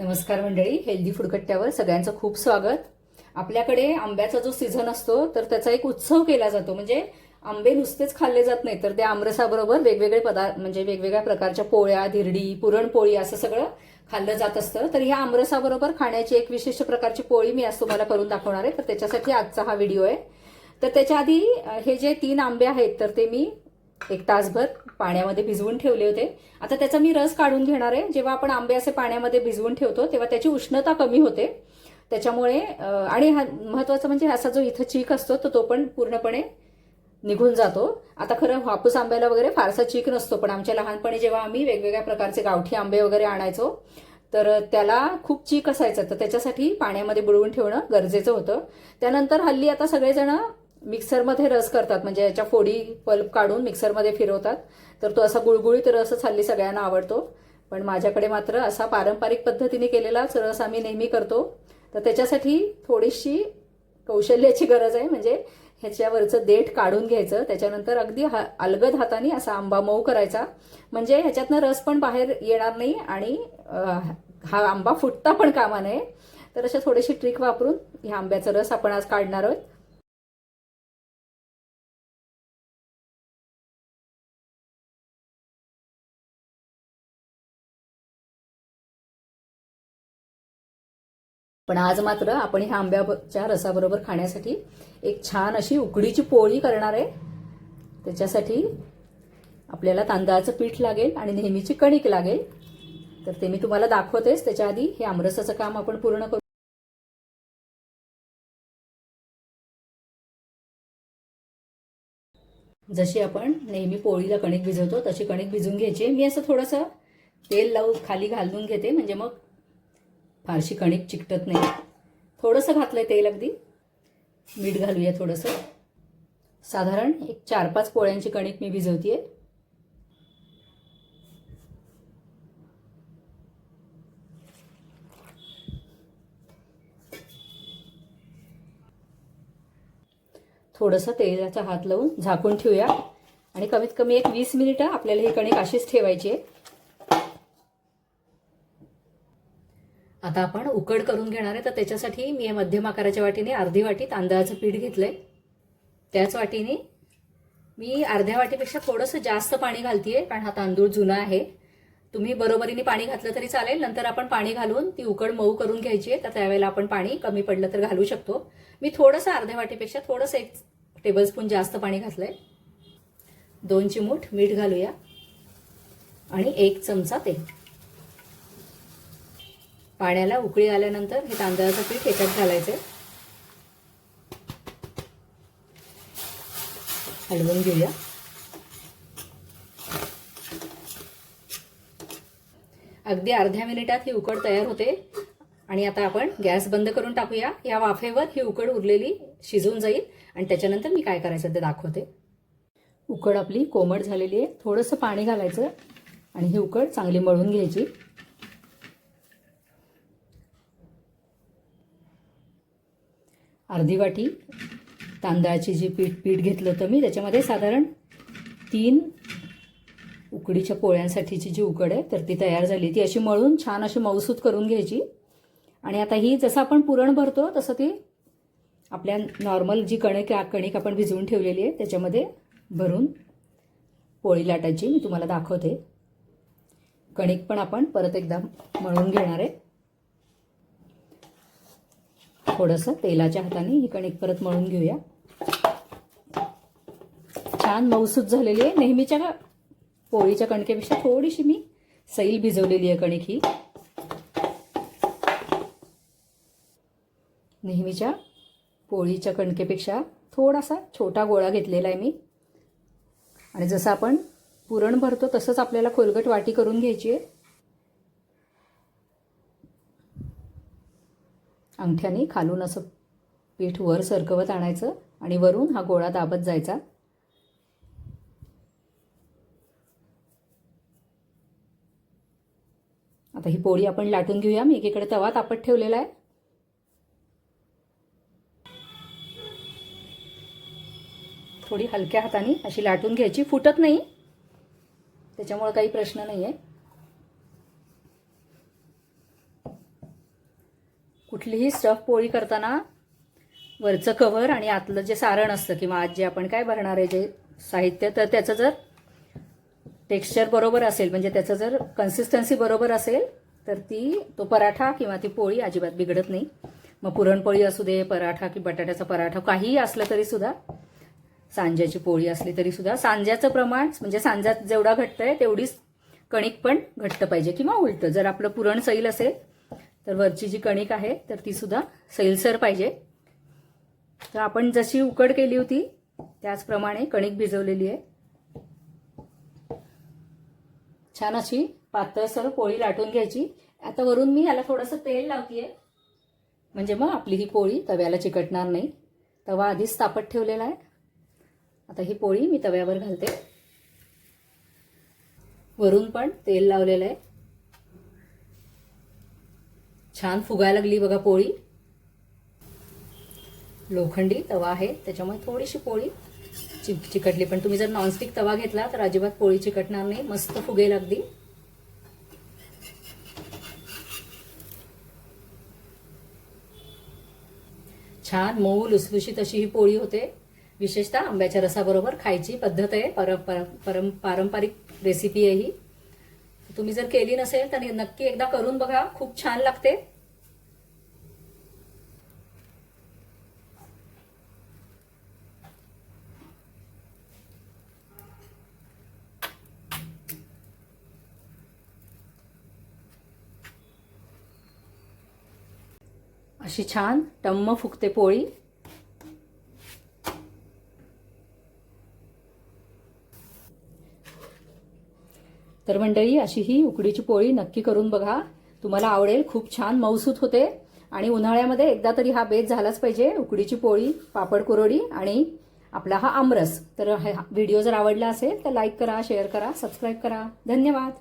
नमस्कार मंडळी हेल्दी फुडकट्ट्यावर सगळ्यांचं खूप स्वागत. आपल्याकडे आंब्याचा जो सीझन असतो तर त्याचा एक उत्सव केला जातो. म्हणजे आंबे नुसतेच खाल्ले जात नाही तर त्या आमरसाबरोबर वेगवेगळे पदार्थ म्हणजे वेगवेगळ्या प्रकारच्या पोळ्या धिरडी पुरणपोळी असं सगळं खाल्लं जात असतं. तर ह्या आमरसाबरोबर खाण्याची एक विशिष्ट प्रकारची पोळी मी आज तुम्हाला करून दाखवणार आहे. तर त्याच्यासाठी आजचा हा व्हिडिओ आहे. तर त्याच्या आधी हे जे तीन आंबे आहेत तर ते मी एक तासभर पाण्यामध्ये भिजवून ठेवले होते. आता त्याचा मी रस काढून घेणार आहे. जेव्हा आपण आंबे असे पाण्यामध्ये भिजवून ठेवतो तेव्हा त्याची उष्णता कमी होते. त्याच्यामुळे आणि हा महत्वाचं म्हणजे असा जो इथं चीक असतो तर तो पण पूर्णपणे निघून जातो. आता खरं हापूस आंब्याला वगैरे फारसा चीक नसतो पण आमच्या लहानपणी जेव्हा आम्ही वेगवेगळ्या प्रकारचे गावठी आंबे वगैरे आणायचो तर त्याला खूप चीक असायचं. तर त्याच्यासाठी पाण्यामध्ये बुडवून ठेवणं गरजेचं होतं. त्यानंतर हल्ली आता सगळेजण मिक्सरमध्ये रस करतात म्हणजे याच्या फोडी पल्प काढून मिक्सरमध्ये फिरवतात. तर तो असा गुळगुळीत रसच हल्ली सगळ्यांना आवडतो. पण माझ्याकडे मात्र असा पारंपरिक पद्धतीने केलेलाच रस आम्ही नेहमी करतो. तर त्याच्यासाठी थोडीशी कौशल्याची गरज आहे म्हणजे ह्याच्यावरचं देठ काढून घ्यायचं. त्याच्यानंतर अगदी हा अलगद हाताने असा आंबा मऊ करायचा. म्हणजे ह्याच्यातनं रस पण बाहेर येणार नाही आणि हा आंबा फुटता पण कामा नये. तर अशा थोडीशी ट्रिक वापरून ह्या आंब्याचा रस आपण आज काढणार आहोत. पण आज मात्र आपण ह्या आंब्याच्या रसाबरोबर खाण्यासाठी एक छान अशी उकडीची पोळी करणार आहे. त्याच्यासाठी आपल्याला तांदळाचं पीठ लागेल आणि नेहमीची कणिक लागेल. तर ते मी तुम्हाला दाखवतेच. त्याच्या आधी हे आमरसाचं काम आपण पूर्ण करू. जशी आपण नेहमी पोळीला कणिक भिजवतो तशी कणिक भिजून घ्यायची मी असं थोडंसं तेल लावून खाली घालून घेते. म्हणजे मग फारशी कणिक चिकटत नाही. थोडंसं घातलंय तेल अगदी. मीठ घालूया थोडंसं. साधारण एक चार पाच पोळ्यांची कणिक मी भिजवतीये. थोडंसं तेलाचा हात लावून झाकून ठेवूया. आणि कमीत कमी एक वीस मिनिटं आपल्याला ही कणिक अशीच ठेवायची आहे. आता आपण उकड करून घेणार आहे तर त्याच्यासाठी मी मध्यम आकाराच्या वाटीने अर्धी वाटी तांदळाचं पीठ घेतलंय. त्याच वाटीने मी अर्ध्या वाटीपेक्षा थोडंसं जास्त पाणी घालतीये कारण हा तांदूळ जुना आहे. तुम्ही बरोबरीने पाणी घातलं तरी चालेल नंतर आपण पाणी घालून ती उकड मऊ करून घ्यायची आहे तर त्यावेळेला आपण पाणी कमी पडलं तर घालू शकतो. मी थोडंसं अर्ध्या वाटीपेक्षा थोडंसं एक टेबलस्पून जास्त पाणी घातलंय. दोन चिमूट मीठ घालूया. आणि एक चमचा तेल. पाण्याला उकळी आल्यानंतर हे तांदळाचं पीठ ह्याच्यात घालायचं. हलवून घेऊया. अगदी अर्ध्या मिनिटात ही उकड तयार होते. आणि आता आपण गॅस बंद करून टाकूया. या वाफेवर ही उकड उरलेली शिजून जाईल. आणि त्याच्यानंतर मी काय करायचं ते दाखवते. उकड आपली कोमट झालेली आहे. थोडंसं पाणी घालायचं. आणि ही उकड चांगली मळून घ्यायची. अर्धी वाटी तांदळाची जी पीठ पीठ घेतलं होतं मी त्याच्यामध्ये साधारण तीन उकडीच्या पोळ्यांसाठीची जी उकड आहे तर ती तयार झाली ती अशी मळून छान अशी मऊसूत करून घ्यायची. आणि आता ही जसं आपण पुरण भरतो तसं ती आपल्या नॉर्मल जी कणिक कणिक आपण भिजवून ठेवलेली आहे त्याच्यामध्ये भरून पोळी लाटायची. मी तुम्हाला दाखवते. कणिक पण आपण परत एकदा मळून घेणार आहे. थोडंसं तेलाच्या हाताने ही कणिक परत मळून घेऊया. छान मऊसूत झालेली आहे. नेहमीच्या पोळीच्या कणकेपेक्षा थोडीशी मी सैल भिजवलेली आहे कणिक ही. नेहमीच्या पोळीच्या कणकेपेक्षा थोडासा छोटा गोळा घेतलेला आहे मी. आणि जसं आपण पुरण भरतो तसंच आपल्याला खोलगट वाटी करून घ्यायची आहे. अंगठ्याने खालून असं पीठ वर सरकवत आणायचं आणि वरून हा गोळा दाबत जायचा. आता ही पोळी आपण लाटून घेऊया. मी एकीकडे तवा तापत ठेवलेला आहे. थोडी हलक्या हाताने अशी लाटून घ्यायची. फुटत नाही. त्याच्यामुळं काही प्रश्न नाही आहे कुठलीही स्टफ पोळी करताना वरचं कव्हर आणि आतलं जे सारण असतं किंवा आज जे आपण काय भरणार आहे जे साहित्य तर त्याचं जर टेक्स्चर बरोबर असेल म्हणजे त्याचं जर कन्सिस्टन्सी बरोबर असेल तर ती तो पराठा किंवा ती पोळी अजिबात बिघडत नाही. मग पुरणपोळी असू दे पराठा की बटाट्याचा पराठा काहीही असलं तरी सुद्धा सांज्याची पोळी असली तरी सुद्धा सांज्याचं प्रमाण म्हणजे सांज्यात जेवढा घट्ट आहे तेवढीच कणिक पण घट्ट पाहिजे किंवा उलटं. जर आपलं पुरण सैल असेल तर वरची जी कणिक आहे तर ती सुद्धा सैलसर पाहिजे. तर आपण जशी उकड केली होती त्याचप्रमाणे कणिक भिजवलेली आहे. छान अशी पातळसर पोळी लाटून घ्यायची. आता वरून मी याला थोडंसं तेल लावतीये. म्हणजे मग आपली ही पोळी तव्याला चिकटणार नाही. तवा आधीच तापत ठेवलेला आहे. आता ही पोळी मी तव्यावर घालते. वरून पण तेल लावलेलं आहे. छान फुगायला लागली बघा पोळी. लोखंडी तवा आहे त्याच्यामुळे थोडीशी पोळी चिक चिकटली. पण तुम्ही जर नॉनस्टिक तवा घेतला तर अजिबात पोळी चिकटणार नाही. मस्त फुगेल अगदी. छान मऊ लुसलुशीत अशी ही पोळी होते. विशेषतः आंब्याच्या रसाबरोबर खायची पद्धत आहे. पर, पर, परं पारंपरिक रेसिपी आहे ही. तुम्ही जर केली नसेल तर नक्की एकदा करून बघा. खूप छान लागते. अशी छान टम्म फुगते पोळी. तर मंडळी अशी ही उकडीची पोळी नक्की करून बघा. तुम्हाला आवडेल खूप छान मऊसूत होते. आणि उन्हाळ्यामध्ये एकदा तरी हा बेत झालाच पाहिजे उकडीची पोळी पापड कुरोडी आणि आपला हा आमरस. तर हा व्हिडिओ जर आवडला असेल तर लाईक करा शेअर करा सबस्क्राईब करा. धन्यवाद.